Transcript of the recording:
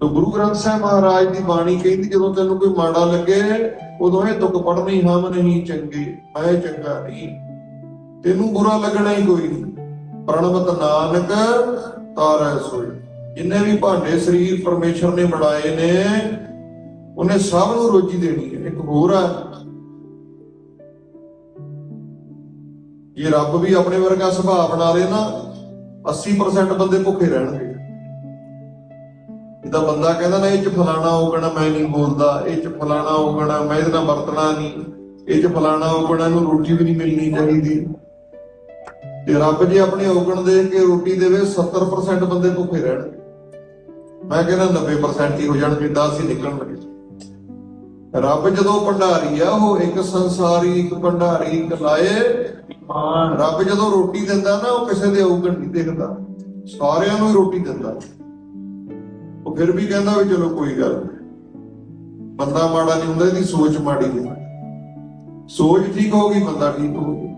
ਤੋ ਗੁਰੂ ਗ੍ਰੰਥ ਸਾਹਿਬ ਮਹਾਰਾਜ ਦੀ ਬਾਣੀ ਕਹਿੰਦੀ, ਜਦੋਂ ਤੈਨੂੰ ਕੋਈ ਮਾੜਾ ਲੱਗੇ ਉਦੋਂ ਇਹ ਤੁਕ ਪੜਨੀ ਹਮ ਨਹੀਂ ਚੰਗੇ, ਮੈਂ ਚੰਗਾ ਨਹੀਂ। ਤੈਨੂੰ ਬੁਰਾ ਲੱਗਣਾ ਹੀ ਕੋਈ ਨਹੀਂ। ਪ੍ਰਣਵਤ ਨਾਨਕ, ਤਾਰੈ ਸੋਈ ਜਿੰਨੇ ਵੀ ਭਾਂਡੇ ਸਰੀਰ ਪਰਮੇਸ਼ਰ ਨੇ ਬਣਾਏ ਨੇ, ਉਹਨੇ ਸਭ ਨੂੰ ਰੋਜੀ ਦੇਣੀ ਹੈ। ਇੱਕ ਹੋਰ ਆ। ਇਹ ਰੱਬ ਵੀ ਆਪਣੇ ਵਰਗਾ ਸੁਭਾਅ ਬਣਾ ਲੇ ਨਾ 80% ਬੰਦੇ ਭੁੱਖੇ ਰਹਿਣਗੇ। ਇਹਦਾ ਬੰਦਾ ਕਹਿੰਦਾ ਨਾ ਇਹ ਚ ਫਲਾਣਾ ਹੋਗਣਾ ਮੈਂ ਨਹੀਂ ਬੋਲਦਾ ਇਹ ਚ ਫਲਾਣਾ ਹੋਗਣਾ ਮੈਂ ਇਹਦੇ ਨਾਲ ਵਰਤਣਾ ਨਹੀਂ ਇਹ ਚ ਫਲਾਣਾ ਹੋਗਣਾ ਨੂੰ ਰੋਟੀ ਵੀ ਨਹੀਂ ਮਿਲਣੀ ਚਾਹੀਦੀ। ਤੇ ਰੱਬ ਜੇ ਆਪਣੇ ਔਗਣ ਦੇਖ ਕੇ ਰੋਟੀ ਦੇਵੇ 70% ਬੰਦੇ ਭੁੱਖੇ ਰਹਿਣਗੇ ਮੈਂ ਕਹਿੰਦਾ 90% ਹੀ ਹੋ ਜਾਣਗੇ 10 ਹੀ ਨਿਕਲਣਗੇ ਰੱਬ ਜਦੋਂ ਭੰਡਾਰੀ ਆ ਉਹ ਇੱਕ ਸੰਸਾਰੀ ਇੱਕ ਭੰਡਾਰੀ ਇੱਕ ਲਾਏ। ਰੱਬ ਜਦੋਂ ਰੋਟੀ ਦਿੰਦਾ ਨਾ ਉਹ ਕਿਸੇ ਦੇ ਔਗਣ ਨਹੀਂ ਦੇਖਦਾ। ਸਾਰਿਆਂ ਨੂੰ ਹੀ ਰੋਟੀ ਦਿੰਦਾ। ਉਹ ਫਿਰ ਵੀ ਕਹਿੰਦਾ ਵੀ ਚਲੋ ਕੋਈ ਗੱਲ ਨਹੀਂ ਬੰਦਾ ਮਾੜਾ ਨਹੀਂ ਹੁੰਦਾ, ਇਹਦੀ ਸੋਚ ਮਾੜੀ ਹੈ ਸੋਚ ਠੀਕ ਹੋਗੀ ਬੰਦਾ ਠੀਕ ਹੋਊਗਾ।